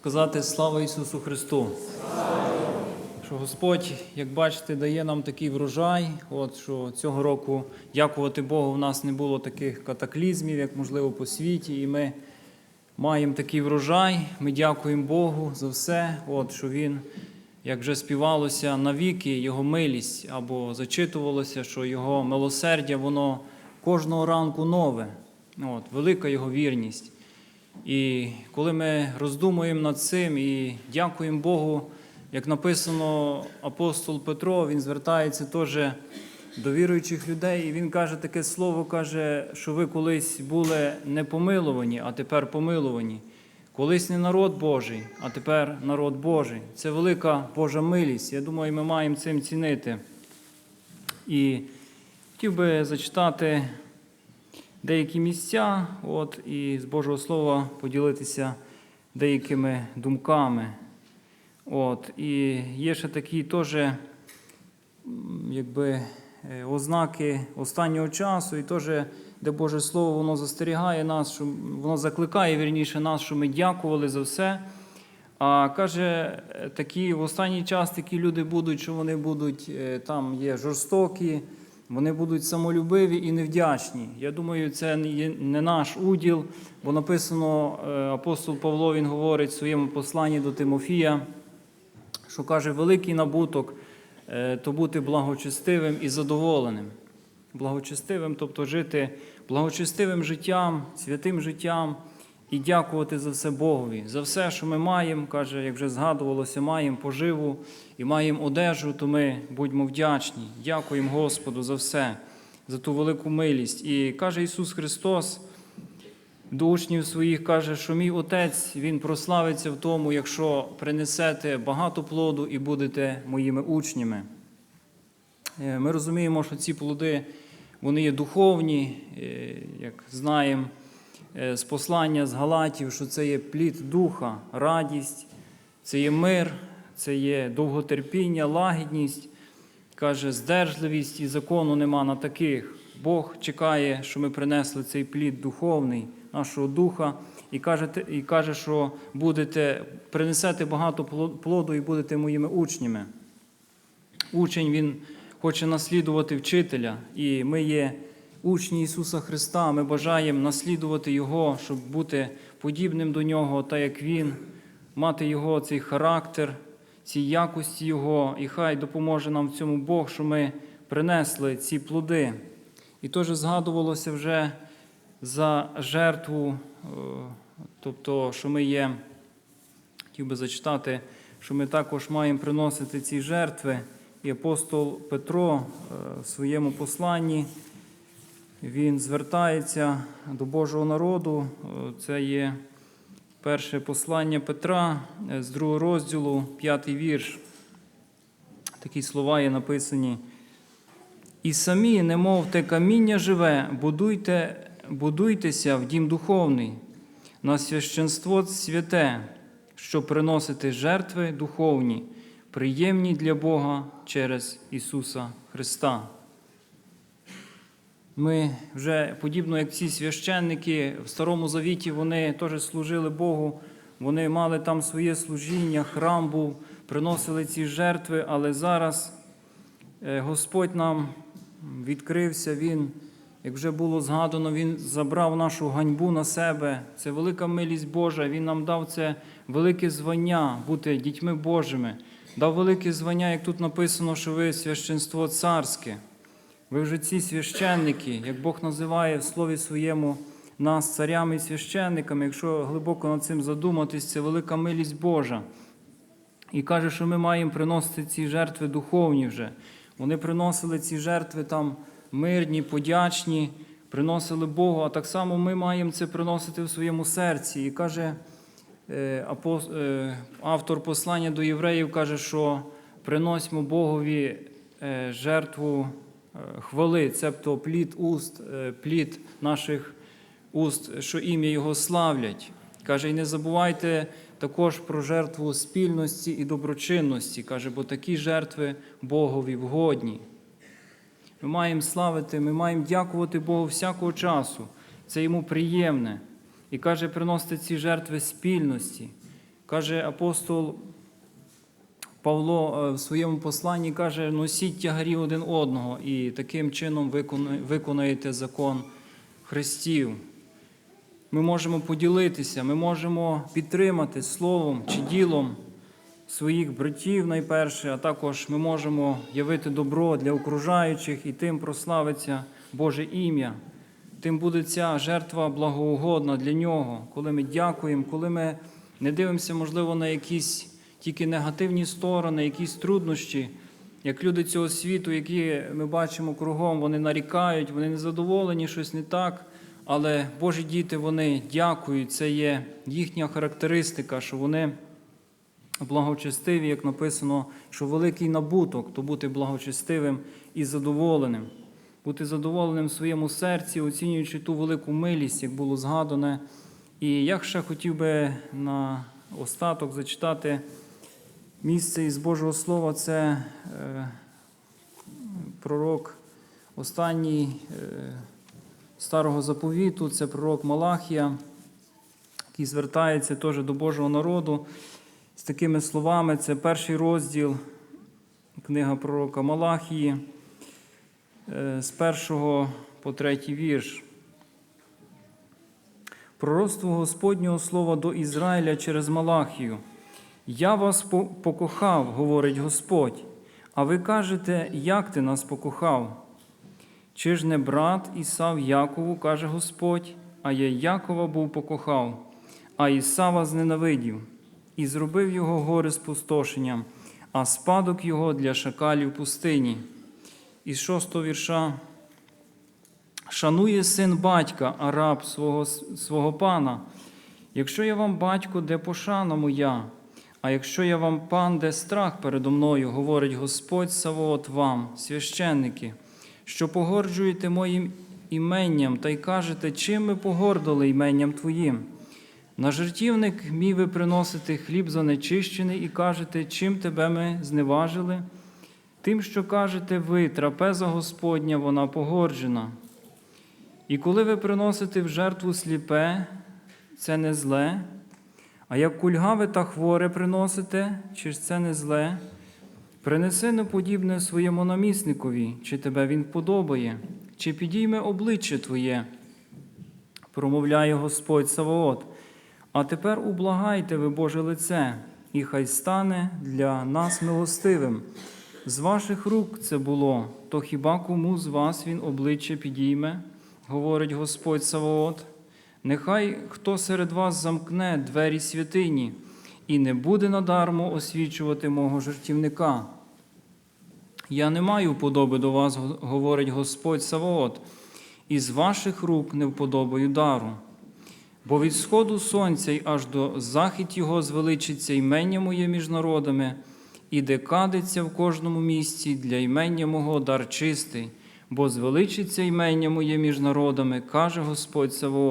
сказати слава Ісусу Христу. Що Господь, як бачите, дає нам такий врожай. От що цього року, дякувати Богу, в нас не було таких катаклізмів, як можливо по світі, і ми маємо такий врожай. Ми дякуємо Богу за все. От що Він, як вже співалося, навіки Його милість або зачитувалося, що Його милосердя, воно кожного ранку нове. От, велика Його вірність. І коли ми роздумуємо над цим і дякуємо Богу, як написано апостол Петро, він звертається теж до віруючих людей, і він каже таке слово, каже, що ви колись були не помилувані, а тепер помилувані. Колись не народ Божий, а тепер народ Божий. Це велика Божа милість. Я думаю, ми маємо цим цінити. І хотів би зачитати деякі місця, от, і з Божого Слова поділитися деякими думками. От, і є ще такі теж якби, е, ознаки останнього часу, і теж, де Боже Слово воно застерігає нас, що воно закликає вірніше нас, що ми дякували за все. А каже, такі в останній час такі люди будуть, що вони будуть е, там є жорстокі, вони будуть самолюбиві і невдячні. Я думаю, це не наш уділ, бо написано, е, апостол Павло він говорить в своєму посланні до Тимофія, що каже, великий набуток е, то бути благочестивим і задоволеним. Благочестивим, тобто жити благочестивим життям, святим життям і дякувати за все Богові. За все, що ми маємо, каже, як вже згадувалося, маємо поживу і маємо одежу, то ми будьмо вдячні. Дякуємо Господу за все, за ту велику милість. І каже Ісус Христос до учнів своїх каже, що мій отець він прославиться в тому, якщо принесете багато плоду і будете моїми учнями. Е, Ми розуміємо, що ці плоди вони є духовні, е, як знаємо з послання з Галатів, що це є плід духа, радість, це є мир, це є довготерпіння, лагідність, каже, здержливість і закону нема на таких. Бог чекає, що ми принесли цей плід духовний нашого духа, і каже, і каже, що будете принесете багато плоду і будете моїми учнями. Учень він хоче наслідувати вчителя, і ми є учні Ісуса Христа. Ми бажаємо наслідувати Його, щоб бути подібним до Нього, так як Він, мати Його цей характер, ці якості Його, і хай допоможе нам в цьому Бог, що ми принесли ці плоди. І теж згадувалося вже за жертву, е, тобто, що ми є, хотів би зачитати, що ми також маємо приносити ці жертви. І апостол Петро е, в своєму посланні він звертається до Божого народу. Це є перше послання Петра з другого розділу, п'ятий вірш. Такі слова є написані. І самі, немов те каміння живе, будуйте, будуйтеся в дім духовний, на священство святе, щоб приносити жертви духовні, приємні для Бога через Ісуса Христа. Ми вже, подібно як ці священники в Старому Завіті, вони теж служили Богу, вони мали там своє служіння, храм був, приносили ці жертви, але зараз е, Господь нам відкрився, Він, як вже було згадано, Він забрав нашу ганьбу на себе. Це велика милість Божа. Він нам дав це велике звання бути дітьми Божими. Дав велике звання, як тут написано, що ви священство царське. Ви вже ці священники, як Бог називає в слові своєму нас царями і священниками, якщо глибоко над цим задуматись, це велика милість Божа. І каже, що ми маємо приносити ці жертви духовні вже. Вони приносили ці жертви там мирні, подячні, приносили Богу, а так само ми маємо це приносити в своєму серці. І каже е, е, автор послання до євреїв, каже, що приносимо Богові е, жертву хвали, цебто плід уст, е, плід наших уст, що ім'я Його славлять. Каже, і не забувайте також про жертву спільності і доброчинності. Каже, бо такі жертви Богові вгодні. Ми маємо славити, ми маємо дякувати Богу всякого часу. Це йому приємне. І каже, приносити ці жертви спільності. Каже апостол Павло е, в своєму посланні каже: носіть тягарі один одного, і таким чином виконаєте закон Христів. Ми можемо поділитися, ми можемо підтримати словом чи ділом своїх братів найперше, а також ми можемо явити добро для окружаючих і тим прославиться Боже ім'я. Тим буде ця жертва благоугодна для нього, коли ми дякуємо, коли ми не дивимося, можливо, на якісь тільки негативні сторони, якісь труднощі, як люди цього світу, які ми бачимо кругом, вони нарікають, вони незадоволені, щось не так. Але Божі діти вони дякують. Це є їхня характеристика, що вони благочестиві, як написано, що великий набуток, то бути благочестивим і задоволеним, бути задоволеним в своєму серці, оцінюючи ту велику милість, як було згадане. І я ще хотів би на остаток зачитати місце із Божого Слова, це е, пророк останній е, старого заповіту, це пророк Малахія, який звертається теж до Божого народу з такими словами. Це перший розділ, книга пророка Малахії, е, з першого по третій вірш. Пророцтво Господнього слова до Ізраїля через Малахію. Я вас покохав, говорить Господь, а ви кажете, як ти нас покохав? Чи ж не брат Ісав Якову, каже Господь, а я Якова був покохав, а Ісава зненавидів, і зробив його гори спустошенням, а спадок його для шакалів пустині. Із шостого вірша. Шанує син батька, а раб свого, свого пана. Якщо я вам батько, де пошана моя, а якщо я вам пан, де страх передо мною, говорить Господь Савоот вам, священники, що погорджуєте моїм іменням та й кажете, чим ми погордили іменням Твоїм. На жертівник мій ви приносите хліб занечищений і кажете, чим тебе ми зневажили? Тим, що кажете ви, трапеза Господня, вона погорджена. І коли ви приносите в жертву сліпе, це не зле, а як кульгаве та хворе приносите, чи ж це не зле? Принеси неподібне своєму намісникові, чи тебе він подобає, чи підійме обличчя Твоє, промовляє Господь Саваот. А тепер ублагайте ви Боже лице, і хай стане для нас милостивим. З ваших рук це було, то хіба кому з вас він обличчя підійме, говорить Господь Саваот. Нехай хто серед вас замкне двері святині і не буде надармо освічувати мого жертівника. Я не маю вподоби до вас, говорить Господь Саваот, і з ваших рук не вподобаю дару. Бо від сходу сонця й аж до захід його звеличиться імення моє між народами, і де кадиться в кожному місці для імення мого дар чистий, бо звеличиться імення моє між народами, каже Господь Саваот.